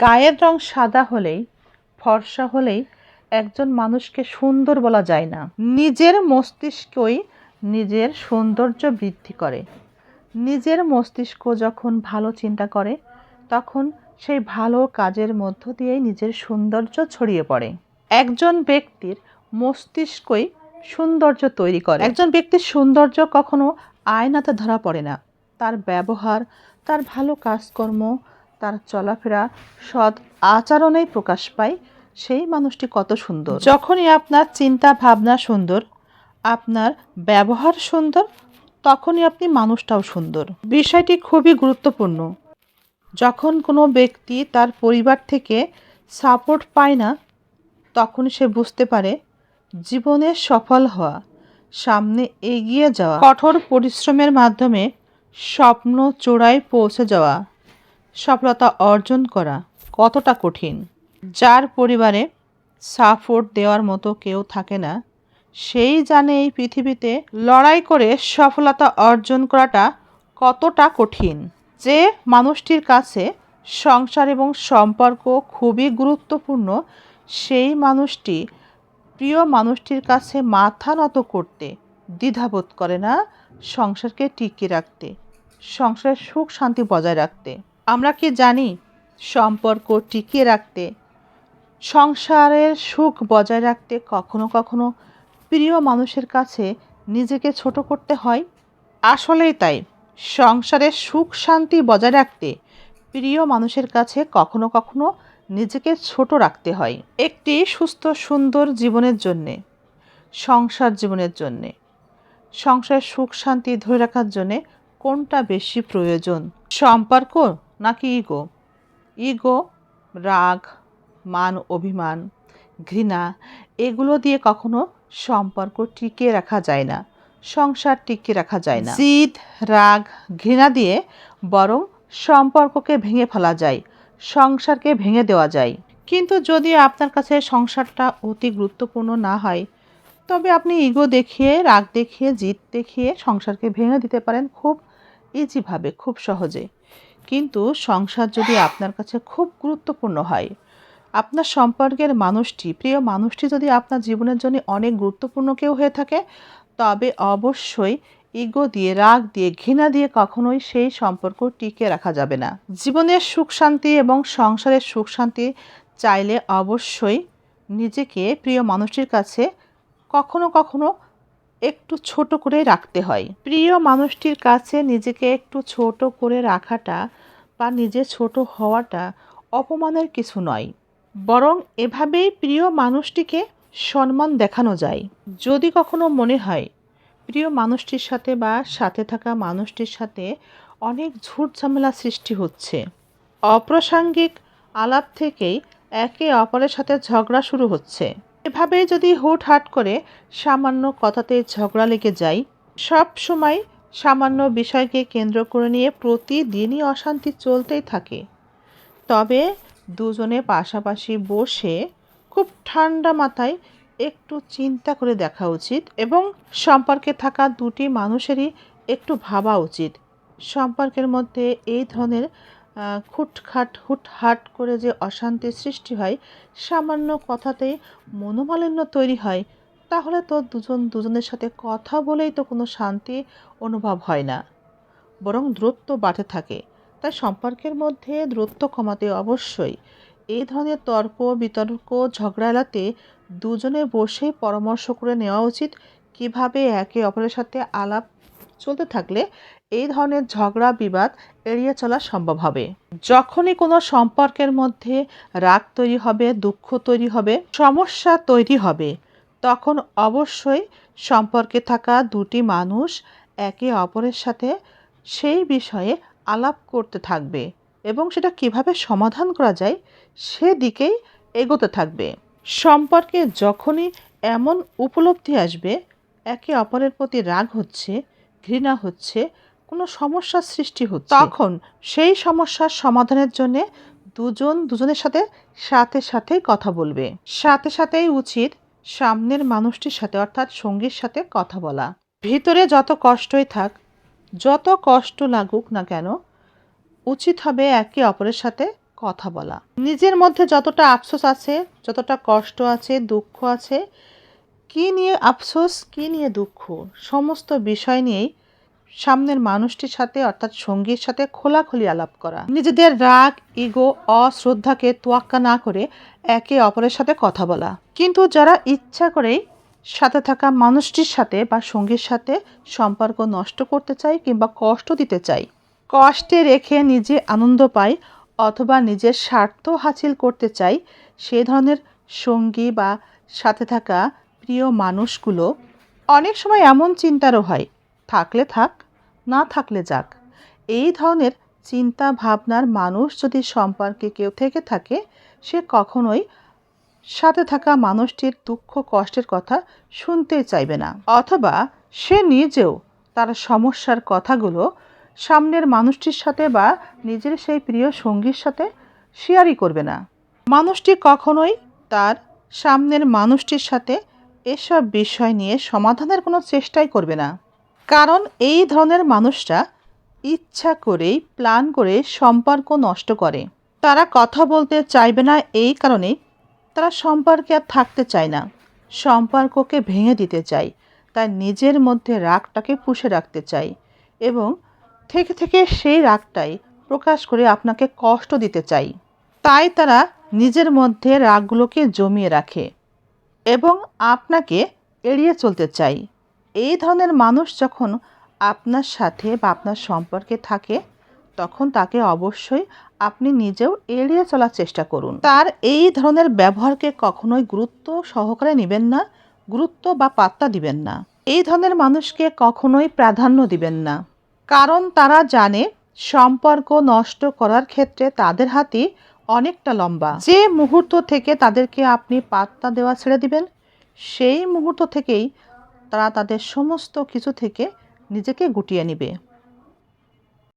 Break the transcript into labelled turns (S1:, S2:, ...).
S1: গায়ের রং সাদা হলেই, ফর্সা হলেই একজন মানুষকে সুন্দর বলা যায় না। নিজের মস্তিষ্কই নিজের সৌন্দর্য বৃদ্ধি করে। নিজের মস্তিষ্ক যখন ভালো চিন্তা করে, তখন সেই ভালো কাজের মধ্য দিয়েই নিজের সৌন্দর্য ছড়িয়ে পড়ে। একজন ব্যক্তির মস্তিষ্কই সৌন্দর্য তৈরি করে। একজন ব্যক্তির সৌন্দর্য কখনো আয়নাতে ধরা পড়ে না। তার ব্যবহার, তার ভালো কাজকর্ম তার চলাফেরা সৎ আচরণেই প্রকাশ পায়। সেই মানুষটি কত সুন্দর। যখনই আপনার চিন্তা ভাবনা সুন্দর, আপনার ব্যবহার সুন্দর, তখনই আপনি মানুষটাও সুন্দর। বিষয়টি খুবই গুরুত্বপূর্ণ। যখন কোনো ব্যক্তি তার পরিবার থেকে সাপোর্ট পায় না, তখন সে বুঝতে পারে জীবনে সফল হওয়া, সামনে এগিয়ে যাওয়া, কঠোর পরিশ্রমের মাধ্যমে স্বপ্ন চূড়ায় পৌঁছে যাওয়া। সফলতা অর্জন করা কতটা কঠিন? যার পরিবারে সাপোর্ট দেওয়ার মতো কেউ থাকে না, সেই জানে এই পৃথিবীতে লড়াই করে সফলতা অর্জন করাটা কতটা কঠিন। যে মানুষটির কাছে সংসার এবং সম্পর্ক খুবই গুরুত্বপূর্ণ, সেই মানুষটি প্রিয় মানুষটির কাছে মাথা নত করতে দ্বিধাবোধ করে না সংসারকে টিকিয়ে রাখতে, সংসারের সুখ শান্তি বজায় রাখতে। আমরা কি জানি সম্পর্ক টিকিয়ে রাখতে, সংসারের সুখ বজায় রাখতে কখনো কখনো প্রিয় মানুষের কাছে নিজেকে ছোট করতে হয়? আসলেই তাই। সংসারের সুখ শান্তি বজায় রাখতে প্রিয় মানুষের কাছে কখনো কখনো নিজেকে ছোট রাখতে হয়। একটি সুস্থ, সুন্দর জীবনের জন্যে, সংসার জীবনের জন্যে সংসারের সুখ শান্তি ধরে রাখার জন্যে কোনটা বেশি প্রয়োজন? সম্পর্ক নাকি ইগো? ইগো, রাগ, মান, অভিমান, ঘৃণা, এগুলো দিয়ে কখনো সম্পর্ক টিকিয়ে রাখা যায় না, সংসার টিকিয়ে রাখা যায় না। জিদ, রাগ, ঘৃণা দিয়ে বরং সম্পর্ককে ভেঙে ফেলা যায়, সংসারকে ভেঙে দেওয়া যায়। কিন্তু যদি আপনার কাছে সংসারটা অতি গুরুত্বপূর্ণ না হয়, তবে আপনি ইগো দেখিয়ে, রাগ দেখিয়ে, জিদ দেখিয়ে সংসারকে ভেঙে দিতে পারেন খুব ইজিভাবে খুব সহজে। কিন্তু সংসার যদি আপনার কাছে খুব গুরুত্বপূর্ণ হয়, আপনার সম্পর্কের মানুষটি, প্রিয় মানুষটি যদি আপনার জীবনের জন্য অনেক গুরুত্বপূর্ণ কেউ হয়ে থাকে, তবে অবশ্যই ইগো দিয়ে, রাগ দিয়ে, ঘৃণা দিয়ে কখনোই সেই সম্পর্ক টিকে রাখা যাবে না। জীবনের সুখ শান্তি এবং সংসারের সুখ শান্তি চাইলে অবশ্যই নিজেকে প্রিয় মানুষটির কাছে কখনো কখনো একটু ছোট করে রাখতে হয়। প্রিয় মানুষটির কাছে নিজেকে একটু ছোট করে রাখাটা বা নিজে ছোট হওয়াটা অপমানের কিছু নয়। বরং এভাবেই প্রিয় মানুষটিকে সম্মান দেখানো যায়। যদি কখনো মনে হয় প্রিয় মানুষটির সাথে বা সাথে থাকা মানুষটির সাথে অনেক ঝুট ঝামেলা সৃষ্টি হচ্ছে। অপ্রাসঙ্গিক আলাপ থেকেই একে অপরের সাথে ঝগড়া শুরু হচ্ছে। এভাবে যদি হুটহাট করে সামান্য কথাতে ঝগড়া লেগে যায়, সব সময় সামান্য বিষয়কে কেন্দ্র করে নিয়ে প্রতিদিনই অশান্তি চলতেই থাকে। তবে দুজনে পাশাপাশি বসে খুব ঠান্ডা মাথায় একটু চিন্তা করে দেখা উচিত এবং সম্পর্কে থাকা দুটি মানুষেরই একটু ভাবা উচিত। সম্পর্কের মধ্যে এই ধরনের খুটখাট, হুটহাট করে যে অশান্তির সৃষ্টি হয়, সামান্য কথাতেই মনোমালিন্য তৈরি হয়, তাহলে তো দুজন দুজনের সাথে কথা বলেই তো কোনো শান্তি অনুভব হয় না। বরং দূরত্ব বাড়তে থাকে, তাই সম্পর্কের মধ্যে দূরত্ব কমাতে অবশ্যই। এই ধরনের তর্ক, বিতর্ক, ঝগড়া এলাতে দুজনে বসে পরামর্শ করে নেওয়া উচিত, কীভাবে একে অপরের সাথে আলাপ চলতে থাকলে এই ধরনের ঝগড়া বিবাদ এড়িয়ে চলা সম্ভব হবে। যখনই কোনো সম্পর্কের মধ্যে রাগ তৈরি হবে, দুঃখ তৈরি হবে, সমস্যা তৈরি হবে, তখন অবশ্যই সম্পর্কে থাকা দুটি মানুষ একে অপরের সাথে সেই বিষয়ে আলাপ করতে থাকবে এবং সেটা কীভাবে সমাধান করা যায় সেদিকেই এগোতে থাকবে। সম্পর্কে যখনই এমন উপলব্ধি আসবে, একে অপরের প্রতি রাগ হচ্ছে, ঘৃণা হচ্ছে কোনো সমস্যার সৃষ্টি হচ্ছে। তখন সেই সমস্যার সমাধানের জন্যে দুজন দুজনের সাথে সাথে সাথেই কথা বলবে। সাথে সাথেই উচিত সামনের মানুষটির সাথে অর্থাৎ সঙ্গীর সাথে কথা বলা। ভিতরে যত কষ্টই থাক যত কষ্ট লাগুক না কেন উচিত হবে একে অপরের সাথে কথা বলা। নিজের মধ্যে যতটা আফসোস আছে যতটা কষ্ট আছে দুঃখ আছে কী নিয়ে আফসোস কী নিয়ে দুঃখ সমস্ত বিষয় নিয়েই সামনের মানুষটির সাথে, অর্থাৎ সঙ্গীর সাথে খোলাখুলি আলাপ করা। নিজেদের রাগ, ইগো, অশ্রদ্ধাকে তোয়াক্কা না করে একে অপরের সাথে কথা বলা। কিন্তু যারা ইচ্ছা করেই সাথে থাকা মানুষটির সাথে বা সঙ্গীর সাথে সম্পর্ক নষ্ট করতে চায় কিংবা কষ্ট দিতে চায়, কষ্টে রেখে নিজে আনন্দ পায় অথবা নিজের স্বার্থ হাসিল করতে চাই সেই ধরনের সঙ্গী বা সাথে থাকা প্রিয় মানুষগুলো অনেক সময় এমন চিন্তারও হয়, থাকলে থাক না থাকলে যাক। এই ধরনের চিন্তা ভাবনার মানুষ যদি সম্পর্কে কেউ থেকে থাকে, সে কখনোই সাথে থাকা মানুষটির দুঃখ কষ্টের কথা শুনতে চাইবে না। অথবা সে নিজেও তার সমস্যার কথাগুলো সামনের মানুষটির সাথে বা নিজের সেই প্রিয় সঙ্গীর সাথে শেয়ারই করবে না। মানুষটি কখনোই তার সামনের মানুষটির সাথে এসব বিষয় নিয়ে সমাধানের কোনো চেষ্টাই করবে না। কারণ এই ধরনের মানুষরা ইচ্ছা করেই, প্ল্যান করে সম্পর্ক নষ্ট করে। তারা কথা বলতে চাইবে না এই কারণে তারা সম্পর্কে আর থাকতে চায় না। সম্পর্ককে ভেঙে দিতে চায়। তাই নিজের মধ্যে রাগটাকে পুষে রাখতে চাই এবং থেকে থেকে সেই রাগটাই প্রকাশ করে আপনাকে কষ্ট দিতে চাই তাই তারা নিজের মধ্যে রাগগুলোকে জমিয়ে রাখে এবং আপনাকে এড়িয়ে চলতে চাই এই ধরনের মানুষ যখন আপনার সাথে বা আপনার সম্পর্কে থাকে, তখন তাকে অবশ্যই আপনি নিজেও এড়িয়ে চলার চেষ্টা করুন। তার এই ধরনের ব্যবহারকে কখনোই গুরুত্ব সহকারে নেবেন না, গুরুত্ব বা পাত্তা দিবেন না। এই ধরনের মানুষকে কখনোই প্রাধান্য দিবেন না। কারণ তারা জানে সম্পর্ক নষ্ট করার ক্ষেত্রে তাদের হাতই অনেকটা লম্বা। যে মুহূর্ত থেকে তাদেরকে আপনি পাত্তা দেওয়া ছেড়ে দিবেন, সেই মুহূর্ত থেকেই তারা তাদের সমস্ত কিছু থেকে নিজেকে গুটিয়ে নেবে।